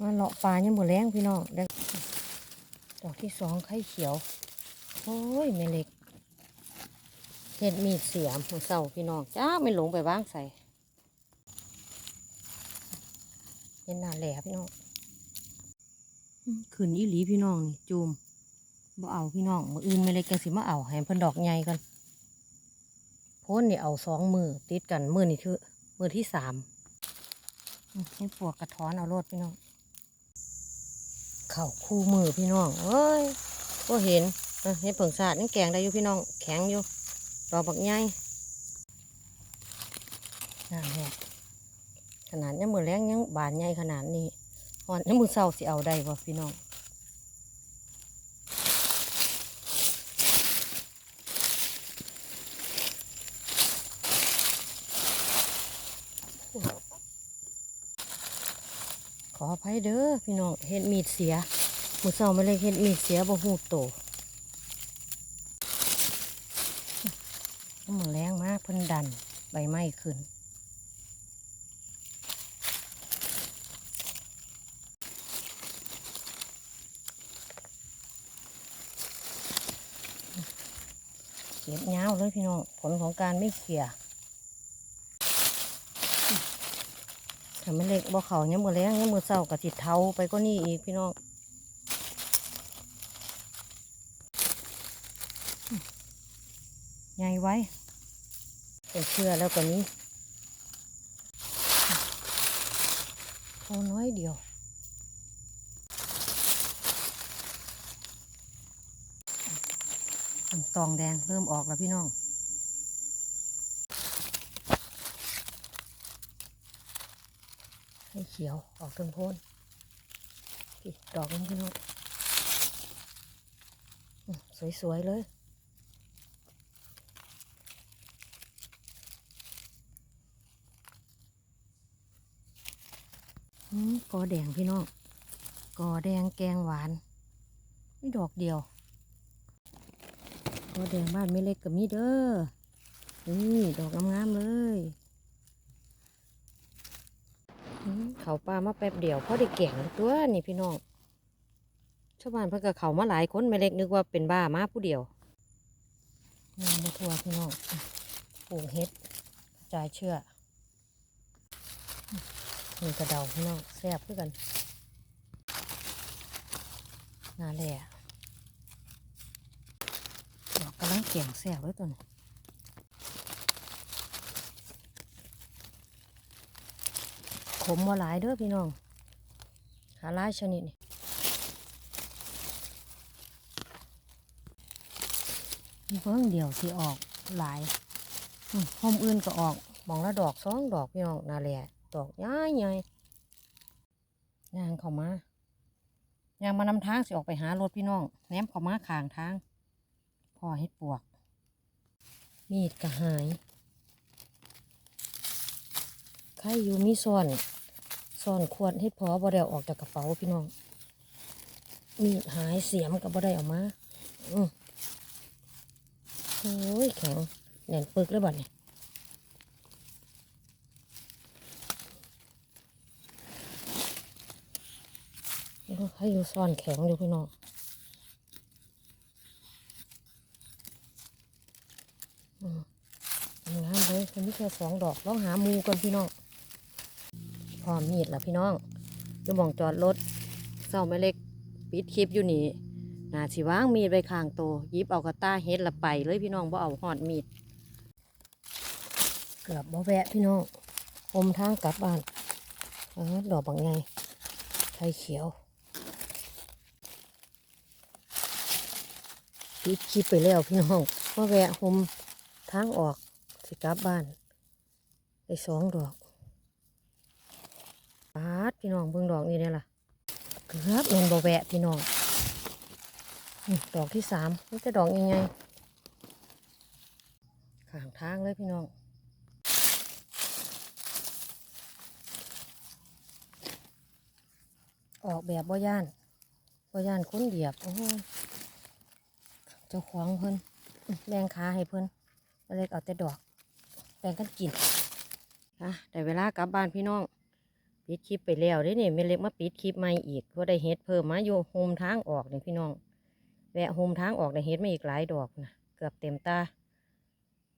มาเลาะปลายังหมดแรงพี่น้องดอกที่สองไข่เขียว โอ้ยแม่เล็กเห็ดมีดเสียมหัวเสาพี่น้องจ้าไม่หลงไปบ้างใส่เห็นหน้าแหลพี่น้องขืนอีหลีพี่น้องนี่จูมบ่เอาพี่น้องมืออื่นไม่เล็กจังสิมาเอาให้เพิ่นดอกใหญ่กันพ้นนี่เอาสองมือติดกันมือนี่คือมือที่สามให้ปวกกระท้อนเอาโลดพี่น้อง เข่าคู่มือพี่น้องเอ้ยก็เห็นเห็นผงสาดนี่แกงได้อยู่พี่น้อง แข็งอยู่ดอกบักใหญ่นั่นแหละขนาดยังมือแรงยังบานใหญ่ขนาดนี้หอนยังมือเศร้าสิเอาได้บ่พี่น้อง ขออภัยเด้อพี่น้องเห็ดมีดเสียหมือเศร้าไม่เลยเห็ดมีดเสียบ่หูโตยังมือแรงมากเพิ่นดันใบไม้ขึ้นเก็บเงาเลยพี่น้องผลของการไม่เขี่ย ถ้ามันเล็กบ่เขาเนี่ยมือแรงเนี่ยมือเศร้ากับจิตเทาไปก็นี่อีกพี่น้องใหญ่ไว้เป็นเชื่อแล้วกว็นี้โอ้น้อยเดียวตองแดงเริ่มออกแล้วพี่น้อง ให้เขียวออกต้นโพนดอกนี้พี่น้องสวย ๆ เลย กอแดงพี่น้อง กอแดงแกงหวานนี่ดอกเดียวตัวแดงบ้านไม่เล็กกับมีเด้อ นี่ ดอกงามๆเลยอื้อ เขาปลามาแป๊บเดียวพอได้แก่งตัวนี่พี่น้องชาวบ้านเพิ่นก็เขามาหลายคนไม่เล็กนึกว่าเป็นบ้ามาผู้เดียวนี่มาทัวพี่น้องปลูกเฮ็ดกระจายเชื่อนี่กระเดาพี่น้องแซ่บเพื่อกันน่าแหละดอกกำลังเกี่ยงแสบเลยตัวนี้ มมาหลายเด้อพี่น้องหาหลายชนิดนี่มีเพิ่งเดียวที่ออกหลายหอมอื่นก็ออกมองละดอกสองดอกพี่น้องนาแหละดอกย้ายใหญ่ยางเข้ามายางมานำทางสิออกไปหารถพี่น้องแหนมเข้ามาข้างทาง พอให้ปวก มีดกระหายใครอยู่มีซ่อน ซ่อนขวดให้พอบ่ได้อออกจากกระเป๋าพี่น้อง มีหายเสียมก็บ่ได้ออกมาอือโอ้ยแข็งแน่นปึกเลยบัดนี้ให้อยู่ซ่อนแข็งอยู่พี่น้องอืมงามเลยคนที่แค่สองดอกลองหามูกันพี่น้อง อมมีดแล้วพี่น้องจะมองจอดรถเศร้าไม่เล็กปิดคลิปอยู่นี่นาสิว่างมีดไปข้างโตยิบเอากระต้าเฮ็ดละไปเลยพี่น้องบ่เอาหอดมีด เกือบบ่แวะพี่น้องอมทางกลับบ้านออดอกบางไงไข่เขียวปิดคลิปไปแล้วพี่น้องมาแวะหมทางออกสิกลับบ้านได้สองดอก ปาดพี่น้องเบิ่งดอกนี่เนี่ยล่ะ เกือบแม่นบ่แวะพี่น้องดอกที่สามนี่จะดอกยังไงข้างทางเลยพี่น้องออกแบบบ่ย่านบ่ย่านคุ้นเหยียบโอ้โหเจ้าของเพิ่นแบ่งขาให้เพิ่นเลยเอาแต่ดอกแบ่งกันกินอะได้เวลากลับบ้านพี่น้อง ปิดคลิปไปแล้วเด้นี่แม่เล็กมาปิดคลิปใหม่อีกเพราะได้เฮ็ดเพิ่มมาอยู่โฮมทางออกนี่พี่น้องแวะโฮมทางออกได้เฮ็ดมาอีกหลายดอกนะเกือบเต็มตา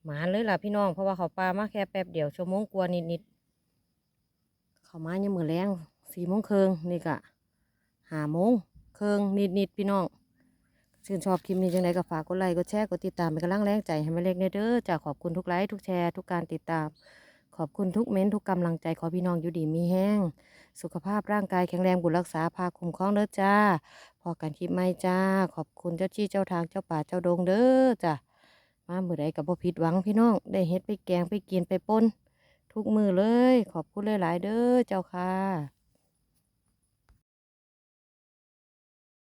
หมานเลยล่ะพี่น้องเพราะว่าเขาปลามาแค่แป๊บเดียวชั่วโมงกว่านิดๆเขามายังมือแรงสี่โมงครึ่งนี่กะหาโมงครึ่งนิดๆพี่น้องชื่นชอบคลิปนี้จังไดก็ฝากกดไลค์กดแชร์กดติดตามเป็นกำลังแรงใจให้แม่เล็กเนเด้อจ้าขอบคุณทุกไลค์ทุกแชร์ทุกการติดตาม อบคุณทุกเม้นต์ทุกกำลังใจขอพี่น้องอยู่ดีมีแห้ง สุขภาพร่างกายแข็งแรงบุญรักษาพาคุ้มครองเด้อจ้า พอกันคลิปไม่จ้า ขอบคุณเจ้าที่เจ้าทางเจ้าป่าเจ้าดงเด้อจ้ามาเมื่อใดกับบ่ผิดหวังพี่น้อง ได้เฮ็ดไปแกงไปกินไปป้น ทุกมือเลย ขอบคุณหลายๆเด้อเจ้าค่ะ